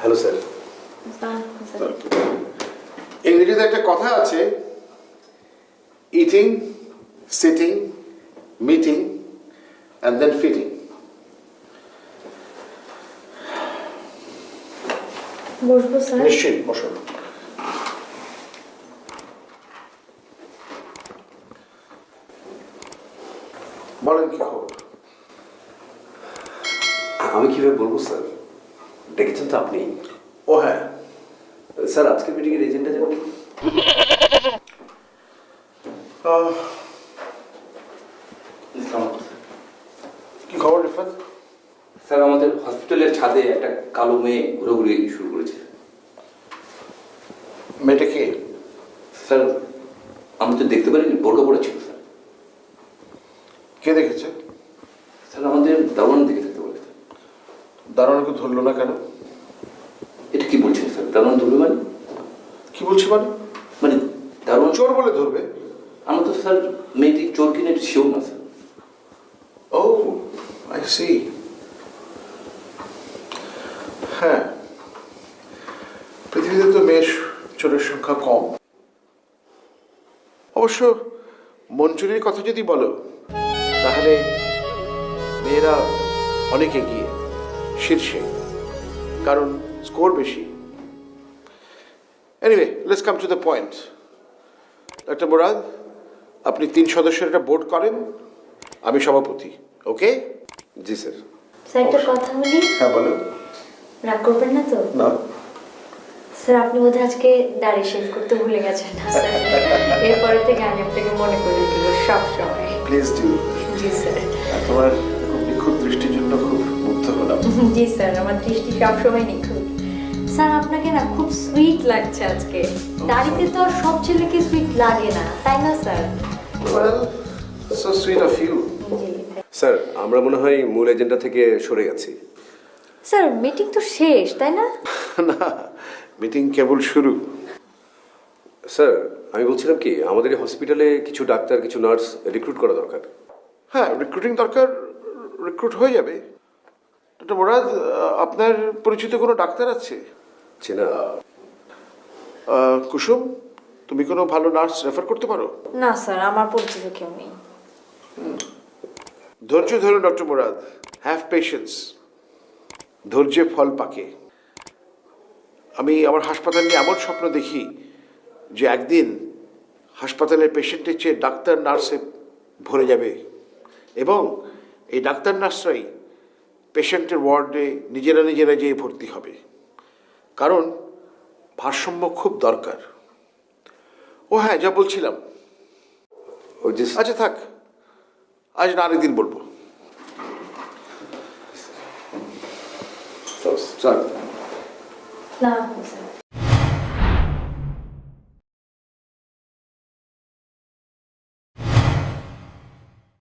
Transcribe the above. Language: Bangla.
হ্যালো স্যার ইংরেজিতে একটা কথা আছে eating sitting meeting and then fitting বসবো স্যার নিশ্চয়ই বসুন বলেন কি খবর? আমি কীভাবে বলব স্যার? দেখেছেন তো আপনি। ও হ্যাঁ। স্যার আজকের মিটিংয়ের এজেন্ডা যেন কি? খবর রিফাত? স্যার আমাদের হসপিটালের ছাদে একটা কালো মেয়ে ঘুরে শুরু করেছে। মেয়েটা কে? স্যার আমি তো দেখতে পারিনি বোরকা পড়া ছিল স্যার। কে দেখেছে? স্যার আমাদের দারোয়ান দেখে থাকতে বলেছে দারোয়ানকে ধরলো না কেন? এটা কি বলছেন স্যার? দারোয়ান ধরবে মানে? কি বলছি মানে? মানে দারোয়ান চোর বলে ধরবে? আমরা তো স্যার মেয়েটি চোর কিনে শিওর না স্যার। ও আই সি হ্যাঁ। পৃথিবীতে তো মেষ চোরের সংখ্যা কম। অবশ্য মঞ্জুরির কথা যদি বলো তাহলে মেয়েরা অনেক এগিয়ে। শীর্ষে কারণ স্কোর বেশি। Anyway let's come to the point doctor Murad আপনি তিন সদস্যের একটা বোর্ড করেন আমি সভাপতি ওকে জি স্যার স্যার একটা কথা বলি? হ্যাঁ বলো রাগ করবেন না তো? না। স্যার আপনি বোধহয় আজকে দাড়ি শেভ করতে ভুলে গেছেন না স্যার এরপরে থেকে আমি আপনাকে মনে করে দিব সব সময়। প্লিজ ডু জি স্যার তোমার? জি স্যার আমার দৃষ্টি সবসময় নিখুঁত। স্যার আপনাকে না খুব সুইট লাগছে আজকে। দাড়িতে তো আর সব ছেলেকে সুইট লাগে না তাই না sir? Well so sweet of you sir আমরা মনে হয় মূল এজেন্ডা থেকে সরে গেছি। স্যার মিটিং তো শেষ তাই না? না মিটিং কেবল শুরু। স্যার আমি বলছিলাম কি আমাদের হসপিটালে কিছু ডাক্তার কিছু নার্স রিক্রুট করা দরকার। হ্যাঁ রিক্রুটিং দরকার রিক্রুট হয়ে যাবে। ডক্টর মোরাদ আপনার পরিচিত কোনো ডাক্তার আছে? চেনা কুসুম তুমি কোনো ভালো নার্স রেফার করতে পারো? না স্যার আমার পরিচিত কেউ নেই। ধৈর্য ধরুন ডক্টর মুরাদ। হ্যাভ পেশেন্স ধৈর্যে ফল পাকে। আমি আমার হাসপাতাল নিয়ে এমন স্বপ্ন দেখি যে একদিন হাসপাতালের পেশেন্টের চেয়ে ডাক্তার নার্সে ভরে যাবে। এবং এই ডাক্তার নার্সরাই পেশেন্টের ওয়ার্ডে নিজেরা নিজেরা যেয়ে ভর্তি হবে। কারণ ভারসাম্য খুব দরকার। ও হ্যাঁ যা বলছিলাম। আচ্ছা থাক। আজ না আরেকদিন বলব। না